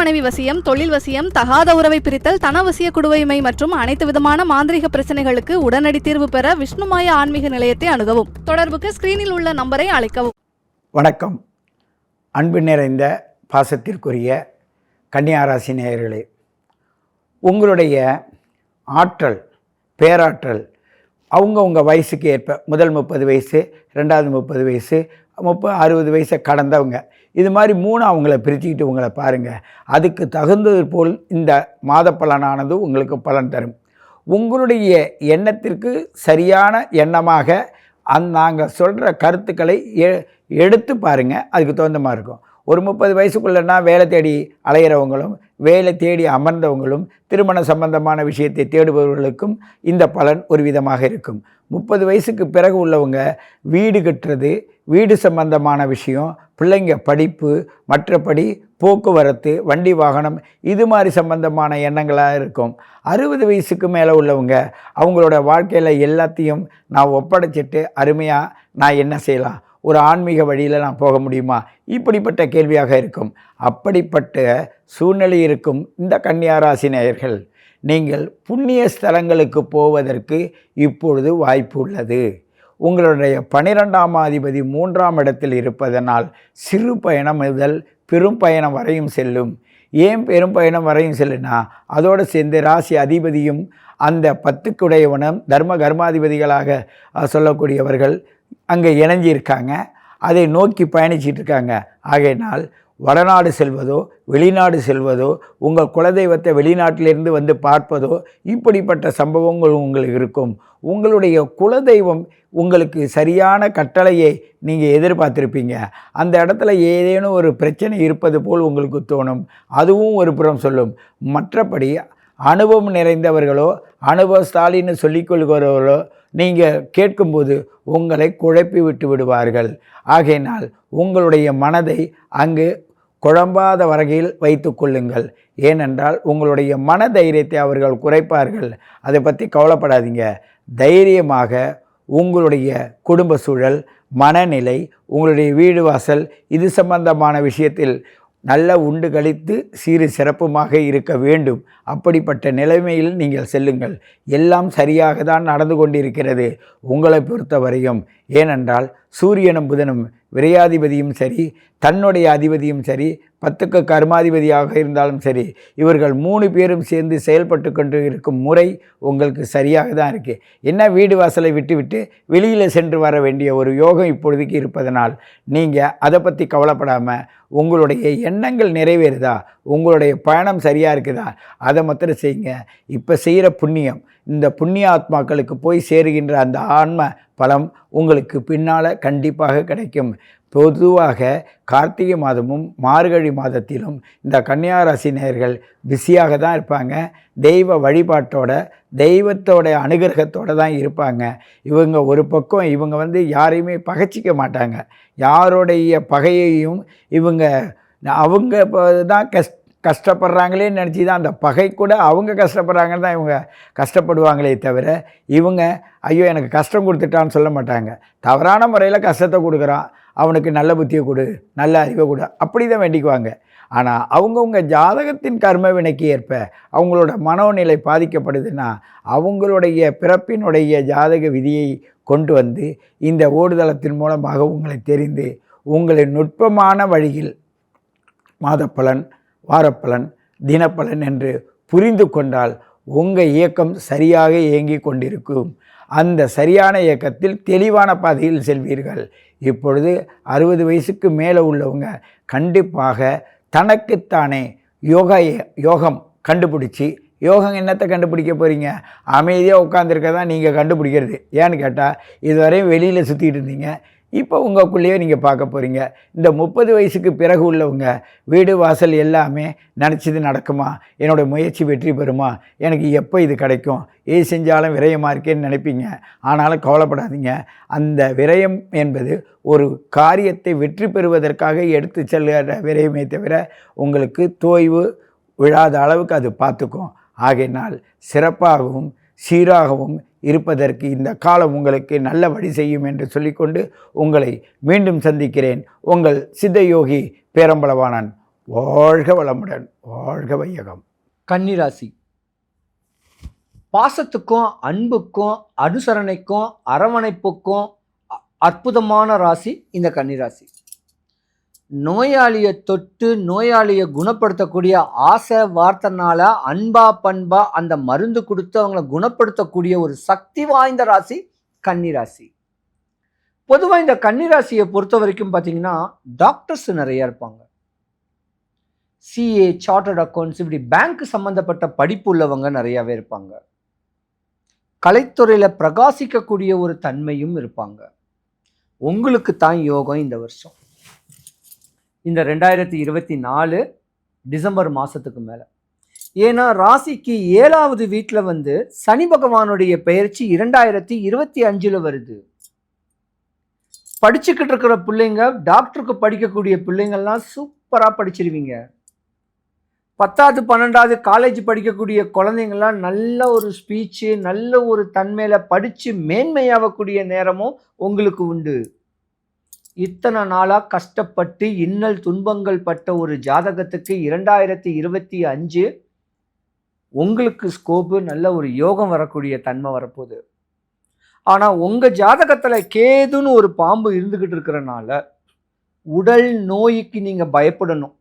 மனைவி வசியம் தொழில் வசியம் தகாத உறவை பிரித்தல் தனவசிய குடுவைமை மற்றும் அனைத்து விதமான மாந்திரிக பிரச்சனைகளுக்கு உடனடி தீர்வு பெற விஷ்ணுமாய ஆன்மீக நிலையத்தை அணுகவும். தொடர்புக்கு ஸ்கிரீனில் உள்ள நம்பரை அழைக்கவும். வணக்கம். அன்பு நிறைந்த பாசத்திற்குரிய கன்னியாராசி நேயர்களே உங்களுடைய ஆற்றல் பேராற்றல் அவங்கவுங்க வயசுக்கு ஏற்ப முதல் முப்பது வயசு ரெண்டாவது முப்பது வயசு முப்பது அறுபது வயசை கடந்தவங்க. இது மாதிரி மூணு அவங்கள பிரிச்சுக்கிட்டு உங்களை பாருங்கள் அதுக்கு தகுந்தது போல் இந்த மாத பலனானது உங்களுக்கு பலன் தரும். உங்களுடைய எண்ணத்திற்கு சரியான எண்ணமாக அந் நாங்கள் சொல்கிற கருத்துக்களை எ எடுத்து பாருங்கள் அதுக்கு தகுந்த மாதிரி இருக்கும். ஒரு முப்பது வயசுக்குள்ளன்னா வேலை தேடி அலையிறவங்களும் வேலை தேடி அமர்ந்தவங்களும் திருமண சம்பந்தமான விஷயத்தை தேடுபவர்களுக்கும் இந்த பலன் ஒரு விதமாக இருக்கும். முப்பது வயசுக்கு பிறகு உள்ளவங்க வீடு கட்டுறது வீடு சம்பந்தமான விஷயம் பிள்ளைங்க படிப்பு மற்றபடி போக்குவரத்து வண்டி வாகனம் இது மாதிரி சம்பந்தமான எண்ணங்களாக இருக்கும். அறுபது வயசுக்கு மேலே உள்ளவங்க அவங்களோட வாழ்க்கையில் எல்லாத்தையும் நான் ஒப்படைச்சிட்டு அருமையாக நான் என்ன செய்யலாம்? ஒரு ஆன்மீக வழியில் நான் போக முடியுமா? இப்படிப்பட்ட கேள்வியாக இருக்கும். அப்படிப்பட்ட சூழ்நிலை இருக்கும் இந்த கன்னியாராசி நேயர்கள். நீங்கள் புண்ணிய ஸ்தலங்களுக்கு போவதற்கு இப்பொழுது வாய்ப்பு உள்ளது. உங்களுடைய பனிரெண்டாம் அதிபதி மூன்றாம் இடத்தில் இருப்பதனால் சிறு பயணம் முதல் பெரும் பயணம் வரையும் செல்லும். ஏன் பெரும் பயணம் வரையும் செல்லுனா அதோடு சேர்ந்து ராசி அதிபதியும் அந்த பத்துக்குடையவனும் தர்ம கர்மாதிபதிகளாக சொல்லக்கூடியவர்கள் அங்கே இணைஞ்சிருக்காங்க. அதை நோக்கி பயணிச்சிட்டு இருக்காங்க. ஆகையினால் வடநாடு செல்வதோ வெளிநாடு செல்வதோ உங்கள் குலதெய்வத்தை வெளிநாட்டிலிருந்து வந்து பார்ப்பதோ இப்படிப்பட்ட சம்பவங்கள் உங்களுக்கு இருக்கும். உங்களுடைய குலதெய்வம் உங்களுக்கு சரியான கட்டளையை நீங்கள் எதிர்பார்த்துருப்பீங்க. அந்த இடத்துல ஏதேனும் ஒரு பிரச்சனை இருப்பது போல் உங்களுக்கு தோணும். அதுவும் ஒரு புறம் சொல்லும். மற்றபடி அனுபவம் நிறைந்தவர்களோ அனுபவஸ்தாலின்னு சொல்லிக்கொள்கிறவர்களோ நீங்கள் கேட்கும்போது உங்களை குழப்பி விட்டு விடுவார்கள். ஆகையினால் உங்களுடைய மனதை அங்கு குழம்பாத வரகையில் வைத்து கொள்ளுங்கள். ஏனென்றால் உங்களுடைய மன தைரியத்தை அவர்கள் குறைப்பார்கள். அதை பற்றி கவலைப்படாதீங்க. தைரியமாக உங்களுடைய குடும்ப சூழல் மனநிலை உங்களுடைய வீடு வாசல் இது சம்பந்தமான விஷயத்தில் நல்ல உண்டு கழித்து சீறு சிறப்புமாக இருக்க வேண்டும். அப்படிப்பட்ட நிலைமையில் நீங்கள் செல்லுங்கள். எல்லாம் சரியாக தான் நடந்து கொண்டிருக்கிறது உங்களை பொறுத்தவரையும். ஏனென்றால் சூரியனும் புதனும் விரையாதிபதியும் சரி தன்னுடைய அதிபதியும் சரி பத்துக்கு கர்மாதிபதியாக இருந்தாலும் சரி இவர்கள் மூணு பேரும் சேர்ந்து செயல்பட்டு கொண்டு இருக்கும் முறை உங்களுக்கு சரியாக தான் இருக்குது என்ன வீடு வாசலை விட்டுவிட்டு வெளியில் சென்று வர வேண்டிய ஒரு யோகம் இப்பொழுதுக்கு இருப்பதனால் நீங்கள் அதை பற்றி கவலைப்படாமல் உங்களுடைய எண்ணங்கள் நிறைவேறுதா? உங்களுடைய பயணம் சரியாக இருக்குதா? அதை மாத்திரம் செய்யுங்க. இப்போ செய்கிற புண்ணியம் இந்த புண்ணிய ஆத்மாக்களுக்கு போய் சேருகின்ற அந்த ஆன்ம பலம் உங்களுக்கு பின்னால் கண்டிப்பாக கிடைக்கும். பொதுவாக கார்த்திகை மாதமும் மார்கழி மாதத்திலும் இந்த கன்னியாராசி நேர்கள் பிஸியாக தான் இருப்பாங்க. தெய்வ வழிபாட்டோட தெய்வத்தோட அனுகிரகத்தோடு தான் இருப்பாங்க. இவங்க ஒரு பக்கம் இவங்க வந்து யாரையுமே பகைச்சிக்க மாட்டாங்க. யாருடைய பகையையும் இவங்க அவங்க தான் கஷ்ட கஷ்டப்படுறாங்களேன்னு நினச்சி தான் அந்த பகை கூட அவங்க கஷ்டப்படுறாங்கன்னு தான் இவங்க கஷ்டப்படுவாங்களே தவிர இவங்க ஐயோ எனக்கு கஷ்டம் கொடுத்துட்டான்னு சொல்ல மாட்டாங்க. தவறான முறையில் கஷ்டத்தை கொடுக்குறான். அவனுக்கு நல்ல புத்தியை கொடு நல்ல அறிவை கொடு அப்படி தான் வேண்டிக்குவாங்க. ஆனால் அவங்கவுங்க ஜாதகத்தின் கர்ம வினைக்கு ஏற்ப அவங்களோட மனோநிலை பாதிக்கப்படுதுன்னா அவங்களுடைய பிறப்பினுடைய ஜாதக விதியை கொண்டு வந்து இந்த ஓடுதளத்தின் மூலமாக உங்களை தெரிந்து உங்களை நுட்பமான வழியில் மாதப்பலன் வாரப்பலன் தினப்பலன் என்று புரிந்து கொண்டால் உங்கள் இயக்கம் சரியாக இயங்கி கொண்டிருக்கும். அந்த சரியான இயக்கத்தில் தெளிவான பாதையில் செல்வீர்கள். இப்பொழுது அறுபது வயசுக்கு மேலே உள்ளவங்க கண்டிப்பாக தனக்குத்தானே யோகா யோகம் கண்டுபிடிச்சி யோகம் என்னத்தை கண்டுபிடிக்க போகிறீங்க அமைதியாக உட்காந்துருக்க தான் நீங்கள் கண்டுபிடிக்கிறது. ஏன்னு கேட்டால் இதுவரையும் வெளியில் சுற்றிக்கிட்டு இருந்தீங்க. இப்போ உங்களுக்குள்ளேயே நீங்கள் பார்க்க போகிறீங்க இந்த முப்பது வயசுக்கு பிறகு உள்ளவங்க வீடு வாசல் எல்லாமே நினச்சது நடக்குமா? என்னோடய முயற்சி வெற்றி பெறுமா? எனக்கு எப்போ இது கிடைக்கும்? ஏது செஞ்சாலும் விரயமாக இருக்கேன்னு நினைப்பீங்க. ஆனாலும் கவலைப்படாதீங்க. அந்த விரயம் என்பது ஒரு காரியத்தை வெற்றி பெறுவதற்காக எடுத்து செல்கிற விரயமே தவிர உங்களுக்கு தோய்வு விழாத அளவுக்கு அது பார்த்துக்கும். ஆகையினால் சிறப்பாகவும் சீராகவும் இருப்பதற்கு இந்த காலம் உங்களுக்கு நல்ல வழி செய்யும் என்று சொல்லிக்கொண்டு உங்களை மீண்டும் சந்திக்கிறேன். உங்கள் சித்தயோகி பேரம்பளவானன் வாழ்க வளமுடன். வாழ்க வையகம். கன்னிராசி. பாசத்துக்கும் அன்புக்கும் அனுசரணைக்கும் அரவணைப்புக்கும் அ- அற்புதமான ராசி இந்த கன்னிராசி. நோயாளியை தொட்டு நோயாளியை குணப்படுத்தக்கூடிய ஆசை வார்த்தைனால அன்பா பண்பா அந்த மருந்து கொடுத்து அவங்கள குணப்படுத்தக்கூடிய ஒரு சக்தி வாய்ந்த ராசி கன்னிராசி பொதுவாக இந்த கன்னிராசியை பொறுத்த வரைக்கும் பார்த்தீங்கன்னா டாக்டர்ஸ் நிறைய இருப்பாங்க. சிஏ சார்ட்டர்ட் அக்கௌண்ட்ஸ் இப்படி பேங்க் சம்மந்தப்பட்ட படிப்பு உள்ளவங்க நிறையாவே இருப்பாங்க. கலைத்துறையில் பிரகாசிக்கக்கூடிய ஒரு தன்மையும் இருப்பாங்க. உங்களுக்கு தான் யோகம் இந்த வருஷம். இந்த ரெண்டாயிரத்தி இருபத்தி நாலு டிசம்பர் மாதத்துக்கு மேலே. ஏன்னா ராசிக்கு ஏழாவது வீட்டில் வந்து சனி பகவானுடைய பெயர்ச்சி இரண்டாயிரத்தி இருபத்தி அஞ்சில் வருது. படிச்சுக்கிட்டு இருக்கிற பிள்ளைங்க டாக்டருக்கு படிக்கக்கூடிய பிள்ளைங்கள்லாம் சூப்பராக படிச்சிருவீங்க. பத்தாவது பன்னெண்டாவது காலேஜ் படிக்கக்கூடிய குழந்தைங்கள்லாம் நல்ல ஒரு ஸ்பீச்சு நல்ல ஒரு தன்மையில் படித்து மேன்மையாகக்கூடிய நேரமும் உங்களுக்கு உண்டு. இத்தனை நாளாக கஷ்டப்பட்டு இன்னல் துன்பங்கள் பட்ட ஒரு ஜாதகத்துக்கு இரண்டாயிரத்தி இருபத்தி அஞ்சு உங்களுக்கு ஸ்கோப்பு நல்ல ஒரு யோகம் வரக்கூடிய தன்மை வரப்போகுது. ஆனால் உங்கள் ஜாதகத்தில் கேதுன்னு ஒரு பாம்பு இருந்துக்கிட்டு இருக்கிறனால உடல் நோய்க்கு நீங்கள் பயப்படணும்.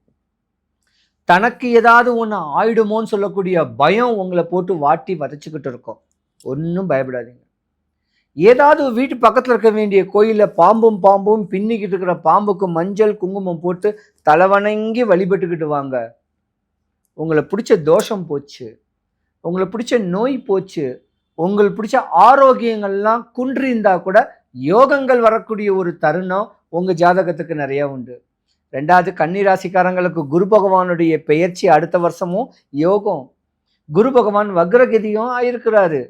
தனக்கு ஏதாவது ஒன்று ஆயிடுமோன்னு சொல்லக்கூடிய பயம் உங்களை போட்டு வாட்டி வதச்சிக்கிட்டு இருக்கோம். ஒன்றும் பயப்படாதீங்க. ஏதாவது வீட்டு பக்கத்தில் இருக்க வேண்டிய கோயிலில் பாம்பும் பாம்பும் பின்னிக்கிட்டு இருக்கிற பாம்புக்கு மஞ்சள் குங்குமம் போட்டு தலைவணங்கி வழிபட்டுக்கிட்டு வாங்க. உங்களை பிடிச்ச தோஷம் போச்சு. உங்களை பிடிச்ச நோய் போச்சு. உங்களுக்கு பிடிச்ச ஆரோக்கியங்கள்லாம் குன்றிருந்தா கூட யோகங்கள் வரக்கூடிய ஒரு தருணம் உங்கள் ஜாதகத்துக்கு நிறையா உண்டு. ரெண்டாவது கன்னிராசிக்காரங்களுக்கு குரு பகவானுடைய பெயர்ச்சி அடுத்த வருஷமும் யோகம். குரு பகவான் வக்ரகதியும் ஆயிருக்கிறாரு.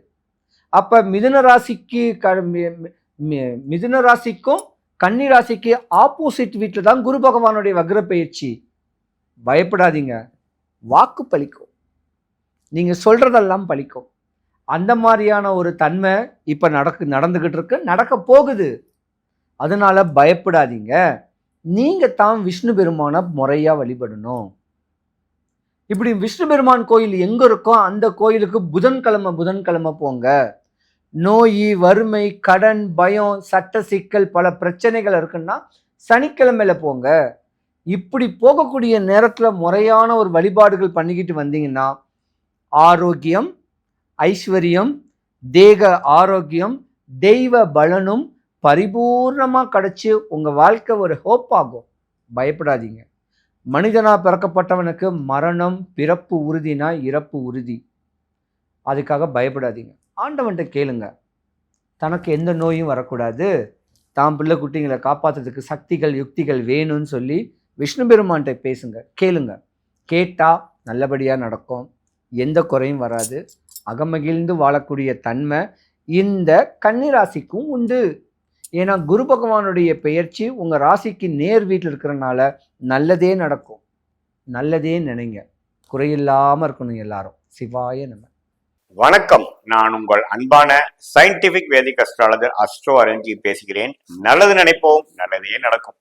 அப்போ மிதுன ராசிக்கு க மி- மி- மிதுன ராசிக்கும் கன்னி ராசிக்கு ஆப்போசிட் வீட்டில் தான் குரு பகவானுடைய வக்ர பயிற்சி பயப்படாதீங்க. வாக்கு பலிக்கும். நீங்கள் சொல்கிறதெல்லாம் பலிக்கும். அந்த மாதிரியான ஒரு தன்மை இப்போ நடக்கு நடந்துக்கிட்டு இருக்கு. நடக்க போகுது. அதனால் பயப்படாதீங்க. நீங்கள் தான் விஷ்ணு பெருமானை முறையாக வழிபடணும். இப்படி விஷ்ணு பெருமான் கோயில் எங்கே இருக்கோ அந்த கோயிலுக்கு புதன்கிழமை புதன்கிழமை போங்க. நோய் வறுமை கடன் பயம் சட்ட சிக்கல் பல பிரச்சனைகள் இருக்குன்னா சனிக்கிழமையில போங்க. இப்படி போகக்கூடிய நேரத்தில் முறையான ஒரு வழிபாடுகள் பண்ணிக்கிட்டு வந்தீங்கன்னா ஆரோக்கியம் ஐஸ்வர்யம் தேக ஆரோக்கியம் தெய்வ பலனும் பரிபூர்ணமாக கிடச்சி உங்கள் வாழ்க்கை ஒரு ஹோப் ஆகும். பயப்படாதீங்க. மனிதனாக பிறக்கப்பட்டவனுக்கு மரணம் பிறப்பு உறுதினா இறப்பு உறுதி. அதுக்காக பயப்படாதீங்க. ஆண்டவன்கிட்ட கேளுங்க. தனக்கு எந்த நோயும் வரக்கூடாது. தான் பிள்ளை குட்டிங்களை காப்பாற்றுறதுக்கு சக்திகள் யுக்திகள் வேணும்னு சொல்லி விஷ்ணு பெருமான்கிட்ட பேசுங்க. கேளுங்க. கேட்டால் நல்லபடியாக நடக்கும். எந்த குறையும் வராது. அகமகிழ்ந்து வாழக்கூடிய தன்மை இந்த கன்னிராசிக்கும் உண்டு. ஏன்னா குரு பகவானுடைய பெயர்ச்சி உங்கள் ராசிக்கு நேர் வீட்டில் இருக்கிறனால நல்லதே நடக்கும். நல்லதே நினைங்க. குறையில்லாமல் இருக்கணும் எல்லாரும். சிவாய நம்ம வணக்கம். நான் உங்கள் அன்பான scientific Vedic astrologer astro Aranji பேசுகிறேன். நல்லது நினைப்போம் நல்லதே நடக்கும்.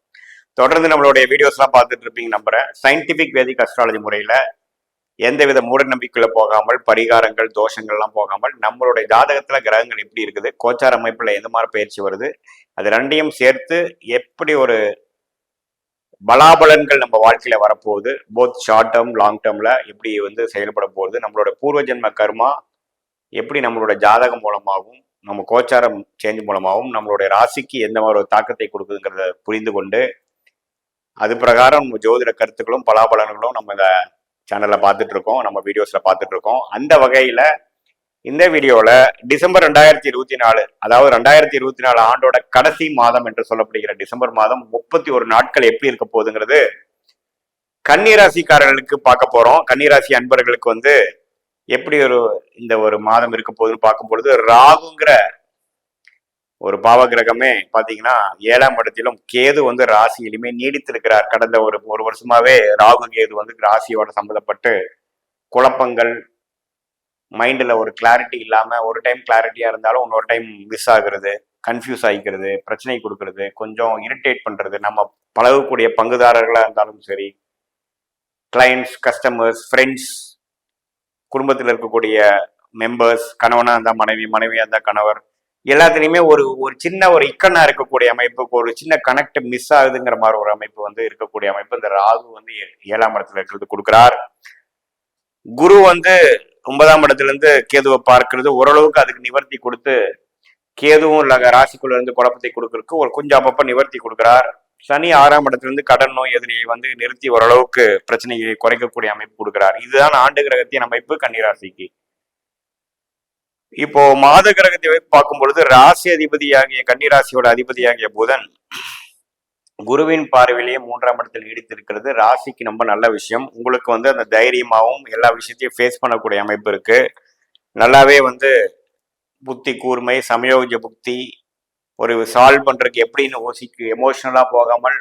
தொடர்ந்து நம்மளுடைய வீடியோஸ்லாம் பார்த்துட்டு இருப்பீங்க நம்புறேன் சயின்டிபிக் வேதிக் அஸ்ட்ராலஜி முறையில எந்தவித மூட நம்பிக்கையில போகாமல் பரிகாரங்கள் தோஷங்கள்லாம் போகாமல் நம்மளுடைய ஜாதகத்துல கிரகங்கள் எப்படி இருக்குது கோச்சார அமைப்புல எந்த மாதிரி பயிற்சி வருது அது ரெண்டையும் சேர்த்து எப்படி ஒரு பலாபலன்கள் நம்ம வாழ்க்கையில வரப்போகுது போத் ஷார்ட் டேர்ம் லாங் டேர்ம்ல எப்படி வந்து செயல்பட போகுது நம்மளோட பூர்வ ஜென்ம கர்மா எப்படி நம்மளோட ஜாதகம் மூலமாகவும் நம்ம கோச்சாரம் சேஞ்ச் மூலமாகவும் நம்மளுடைய ராசிக்கு எந்த மாதிரி ஒரு தாக்கத்தை கொடுக்குதுங்கிறத புரிந்து கொண்டு அது பிரகாரம் நம்ம ஜோதிட கருத்துக்களும் பலாபலன்களும் நம்ம இந்த சேனலில் பார்த்துட்டு இருக்கோம் நம்ம வீடியோஸில் பார்த்துட்டு இருக்கோம் அந்த வகையில் இந்த வீடியோவில் டிசம்பர் ரெண்டாயிரத்தி இருபத்தி நாலு அதாவது ரெண்டாயிரத்தி இருபத்தி நாலு ஆண்டோட கடைசி மாதம் என்று சொல்லப்படுகிற டிசம்பர் மாதம் முப்பத்தி ஒரு நாட்கள் எப்படி இருக்க போகுதுங்கிறது கன்னிராசிக்காரர்களுக்கு பார்க்க போகிறோம் கன்னிராசி அன்பர்களுக்கு வந்து எப்படி ஒரு இந்த ஒரு மாதம் இருக்க போகுதுன்னு பார்க்கும் பொழுது ராகுங்கிற ஒரு பாவ கிரகமே பாத்தீங்கன்னா ஏழாம் இடத்திலும் கேது வந்து ராசியிலுமே நீடித்திருக்கிறார். கடந்த ஒரு ஒரு வருஷமாவே ராகு கேது வந்து ராசியோட சம்மந்தப்பட்டு குழப்பங்கள் மைண்டில் ஒரு கிளாரிட்டி இல்லாமல் ஒரு டைம் கிளாரிட்டியாக இருந்தாலும் இன்னொரு டைம் மிஸ் ஆகுறது கன்ஃபியூஸ் ஆகிக்கிறது பிரச்சனை கொடுக்கறது கொஞ்சம் இரிட்டேட் பண்ணுறது நம்ம பழகக்கூடிய பங்குதாரர்களாக இருந்தாலும் சரி கிளைண்ட்ஸ் கஸ்டமர்ஸ் ஃப்ரெண்ட்ஸ் குடும்பத்தில் இருக்கக்கூடிய மெம்பர்ஸ் கணவனா இருந்தால் மனைவி மனைவியா இருந்தா கணவர் எல்லாத்துலேயுமே ஒரு ஒரு சின்ன ஒரு இக்கண்ணா இருக்கக்கூடிய அமைப்புக்கு ஒரு சின்ன கனெக்ட் மிஸ் ஆகுதுங்கிற மாதிரி ஒரு அமைப்பு வந்து இருக்கக்கூடிய அமைப்பு. இந்த ராகு வந்து ஏ- ஏழாம் இடத்துல இருக்கிறது கொடுக்குறார். குரு வந்து ஒன்பதாம் இடத்துல இருந்து கேதுவை பார்க்கறது. ஓரளவுக்கு அதுக்கு நிவர்த்தி கொடுத்து கேதுவும் இல்ல ராசிக்குள்ள இருந்து குழப்பத்தை கொடுக்கறதுக்கு ஒரு கொஞ்சம் அப்பப்போ நிவர்த்தி கொடுக்குறார். சனி ஆறாம் இடத்துலேருந்து கடன் நோய் எதிரியை வந்து நிறுத்தி ஓரளவுக்கு பிரச்சனையை குறைக்கக்கூடிய அமைப்பு கொடுக்கிறார். இதுதான் ஆண்டு கிரகத்தின் அமைப்பு கன்னிராசிக்கு. இப்போ மாத கிரகத்தை வைத்து பார்க்கும் பொழுது ராசி அதிபதியாகிய கன்னிராசியோட அதிபதியாகிய புதன் குருவின் பார்வையிலேயே மூன்றாம் இடத்தில் நீடித்திருக்கிறது. ராசிக்கு ரொம்ப நல்ல விஷயம். உங்களுக்கு வந்து அந்த தைரியமாகவும் எல்லா விஷயத்தையும் ஃபேஸ் பண்ணக்கூடிய அமைப்பு இருக்கு. நல்லாவே வந்து புத்தி கூர்மை சமயோஜ புக்தி ஒரு சால்வ் பண்றதுக்கு எப்படின்னு யோசிக்கு எமோஷனலா போகாமல்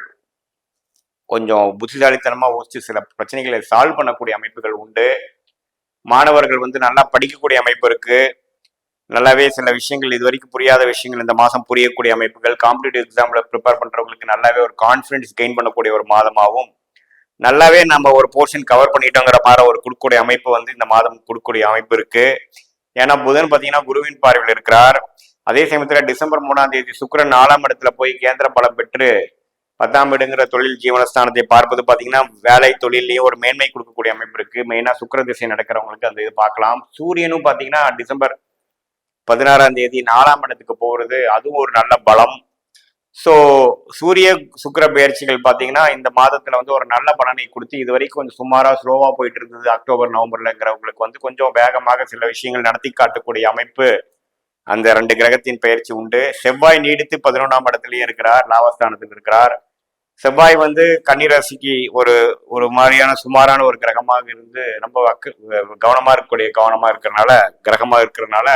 கொஞ்சம் புத்திசாலித்தனமா ஓசிச்சு சில பிரச்சனைகளை சால்வ் பண்ணக்கூடிய அமைப்புகள் உண்டு. மாணவர்கள் வந்து நல்லா படிக்கக்கூடிய அமைப்பு இருக்கு. நல்லாவே சில விஷயங்கள் இது வரைக்கும் புரியாத விஷயங்கள் இந்த மாதம் புரியக்கூடிய அமைப்புகள் காம்படிட்டிவ் எக்ஸாம்ல ப்ரிப்பேர் பண்றவங்களுக்கு நல்லாவே ஒரு கான்ஃபிடன்ஸ் கெயின் பண்ணக்கூடிய ஒரு மாதமாகவும் நல்லாவே நம்ம ஒரு போர்ஷன் கவர் பண்ணிட்டோங்கிற மாதிரி ஒரு கொடுக்கக்கூடிய அமைப்பு வந்து இந்த மாதம் கொடுக்கக்கூடிய அமைப்பு இருக்கு. ஏன்னா புதன் பார்த்தீங்கன்னா குருவின் பார்வையில் இருக்கிறார். அதே சமயத்துல டிசம்பர் மூணாம் தேதி சுக்கிரன் நாலாம் இடத்துல போய் கேந்திர பலம் பெற்று பத்தாம் வீடுங்கிற தொழில் ஜீவனஸ்தானத்தை பார்ப்பது பார்த்தீங்கன்னா வேலை தொழிலையும் ஒரு மேன்மை கொடுக்கக்கூடிய அமைப்பு இருக்கு. மெயினா சுக்கிர திசை நடக்கிறவங்களுக்கு அந்த இது பார்க்கலாம். சூரியனும் பார்த்தீங்கன்னா டிசம்பர் பதினாறாம் தேதி நாலாம் இடத்துக்கு போகிறது அதுவும் ஒரு நல்ல பலம். ஸோ சூரிய சுக்கிர பயிற்சிகள் பார்த்தீங்கன்னா இந்த மாதத்தில் வந்து ஒரு நல்ல பலனை கொடுத்து இது வரைக்கும் கொஞ்சம் சுமாராக ஸ்லோவாக போயிட்டு இருந்தது அக்டோபர் நவம்பர்லங்கிறவங்களுக்கு வந்து கொஞ்சம் வேகமாக சில விஷயங்கள் நடத்தி காட்டக்கூடிய அமைப்பு. அந்த ரெண்டு கிரகத்தின் பயிற்சி உண்டு. செவ்வாய் நீடித்து பதினொன்றாம் இடத்துலயும் இருக்கிறார் லாபஸ்தானத்தில் இருக்கிறார். செவ்வாய் வந்து கன்னிராசிக்கு ஒரு ஒரு மாதிரியான சுமாரான ஒரு கிரகமாக இருந்து ரொம்ப அக்கு கவனமா இருக்கக்கூடிய கவனமா இருக்கிறனால கிரகமா இருக்கிறனால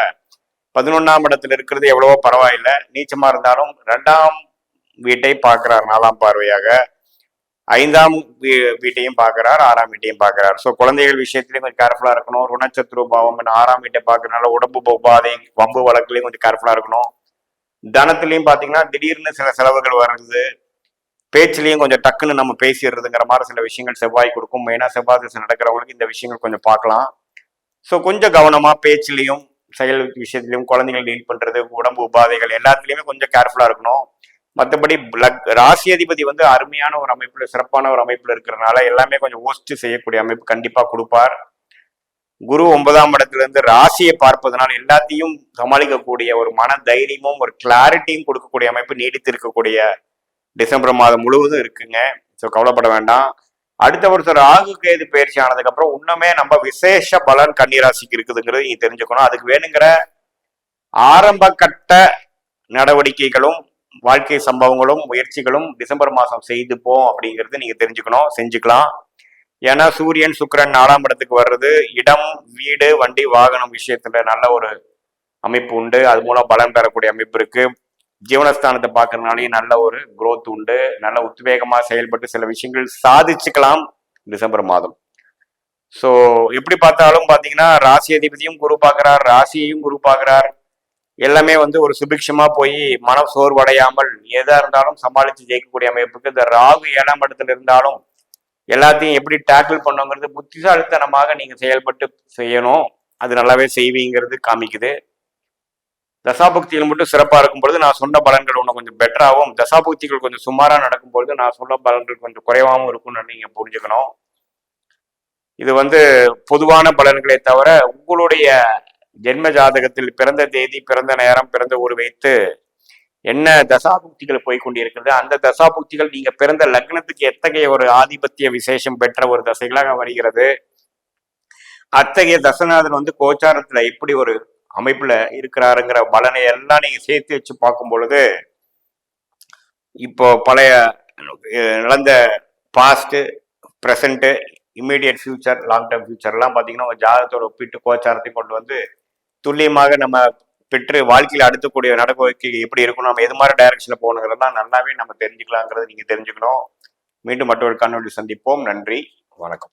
பதினொன்னாம் இடத்துல இருக்கிறது எவ்வளவோ பரவாயில்லை. நீச்சமா இருந்தாலும் ரெண்டாம் வீட்டை பார்க்கிறார் நாலாம் பார்வையாக. ஐந்தாம் வீ- வீட்டையும் பார்க்கிறார் ஆறாம் வீட்டையும் பார்க்கிறார் ஸோ குழந்தைகள் விஷயத்திலையும் கொஞ்சம் கேர்ஃபுல்லாக இருக்கணும். ருணச்சத்ரு பாவம் ஆறாம் வீட்டை பார்க்கறதுனால உடம்பு உபாதை வம்பு வழக்குலையும் கொஞ்சம் கேர்ஃபுல்லாக இருக்கணும். தனத்துலையும் பார்த்தீங்கன்னா திடீர்னு சில செலவுகள் வர்றது பேச்சுலையும் கொஞ்சம் டக்குன்னு நம்ம பேசிடுறதுங்கிற மாதிரி சில விஷயங்கள் செவ்வாய் கொடுக்கும். மெயினாக செவ்வாய் திசை நடக்கிறவங்களுக்கு இந்த விஷயங்கள் கொஞ்சம் பார்க்கலாம் ஸோ கொஞ்சம் கவனமாக பேச்சுலையும் செயல் விஷயத்துலையும் குழந்தைகள் டீல் பண்ணுறது உடம்பு உபாதைகள் எல்லாத்துலேயுமே கொஞ்சம் கேர்ஃபுல்லாக இருக்கணும். மற்றபடி ராசி அதிபதி வந்து அருமையான ஒரு அமைப்புல சிறப்பான ஒரு அமைப்புல இருக்கிறனால எல்லாமே கொஞ்சம் ஓஸ்ட் செய்யக்கூடிய அமைப்பு கண்டிப்பா கொடுப்பார். குரு ஒன்பதாம் இடத்துல இருந்து ராசியை பார்ப்பதனால் எல்லாத்தையும் சமாளிக்கக்கூடிய ஒரு மன தைரியமும் ஒரு கிளாரிட்டியும் கொடுக்கக்கூடிய அமைப்பு நீடித்து இருக்கக்கூடிய டிசம்பர் மாதம் முழுவதும் இருக்குங்க. ஸோ கவலைப்பட வேண்டாம். அடுத்த வருஷம் ராகு கேது பயிற்சி ஆனதுக்கு அப்புறம் இன்னுமே நம்ம விசேஷ பலன் கன்னிராசிக்கு இருக்குதுங்கிறது நீங்க தெரிஞ்சுக்கணும். அதுக்கு வேணுங்கிற ஆரம்ப கட்ட நடவடிக்கைகளும் வாழ்க்கை சம்பவங்களும் முயற்சிகளும் டிசம்பர் மாதம் செய்துப்போம் அப்படிங்கிறது நீங்கள் தெரிஞ்சுக்கணும் செஞ்சுக்கலாம். ஏன்னா சூரியன் சுக்கிரன் நாலாம் இடத்துக்கு வர்றது இடம் வீடு வண்டி வாகனம் விஷயத்துல நல்ல ஒரு அமைப்பு உண்டு. அது மூலம் பலன் பெறக்கூடிய அமைப்பு இருக்கு. ஜீவனஸ்தானத்தை பார்க்கறதுனாலையும் நல்ல ஒரு குரோத் உண்டு. நல்ல உத்வேகமா செயல்பட்டு சில விஷயங்கள் சாதிச்சுக்கலாம் டிசம்பர் மாதம். ஸோ எப்படி பார்த்தாலும் பார்த்தீங்கன்னா ராசி அதிபதியும் குரு பார்க்கிறார் ராசியையும் குரு பார்க்கிறார். எல்லாமே வந்து ஒரு சுபிக்ஷமா போய் மன சோர்வடையாமல் எதா இருந்தாலும் சமாளித்து ஜெயிக்கக்கூடிய அமைப்புக்கு இந்த ராகு ஏழாம் இடத்துல இருந்தாலும் எல்லாத்தையும் எப்படி டேக்கிள் பண்ணுங்கிறது புத்திசாலித்தனமாக நீங்க செயல்பட்டு செய்யணும். அது நல்லாவே செய்வீங்கிறது காமிக்குது. தசாபக்தியில் மட்டும் சிறப்பா இருக்கும் பொழுது நான் சொன்ன பலன்கள் ஒன்று கொஞ்சம் பெட்டராகவும் தசாபக்திகள் கொஞ்சம் சுமாரா நடக்கும் பொழுது நான் சொன்ன பலன்கள் கொஞ்சம் குறைவாகவும் இருக்கும்னு நீங்க புரிஞ்சுக்கணும். இது வந்து பொதுவான பலன்களை தவிர உங்களுடைய ஜென்ம ஜாதகத்தில் பிறந்த தேதி பிறந்த நேரம் பிறந்த ஊர் வைத்து என்ன தசாபுக்திகள் போய் கொண்டிருக்கிறது அந்த தசாபுக்திகள் நீங்க பிறந்த லக்னத்துக்கு எத்தகைய ஒரு ஆதிபத்திய விசேஷம் பெற்ற ஒரு தசைகளாக வருகிறது? அத்தகைய தசநாதன் வந்து கோச்சாரத்துல எப்படி ஒரு அமைப்புல இருக்கிறாருங்கிற பலனை எல்லாம் நீங்க சேர்த்து வச்சு பார்க்கும் பொழுது இப்போ பழைய நடந்த past present immediate future long term ஃபியூச்சர்லாம் பார்த்தீங்கன்னா உங்கள் ஜாதகத்தோட ஒப்பிட்டு கோச்சாரத்தை கொண்டு வந்து துல்லியமாக நம்ம பெற்று வாழ்க்கையில் அடுத்தக்கூடிய நடவடிக்கை எப்படி இருக்கணும் நம்ம எது மாதிரி டைரக்ஷன்ல போகணுங்கிறதெல்லாம் நல்லாவே நம்ம தெரிஞ்சுக்கலாங்கிறத நீங்கள் தெரிஞ்சுக்கணும். மீண்டும் மற்றொரு காணொலி சந்திப்போம். நன்றி. வணக்கம்.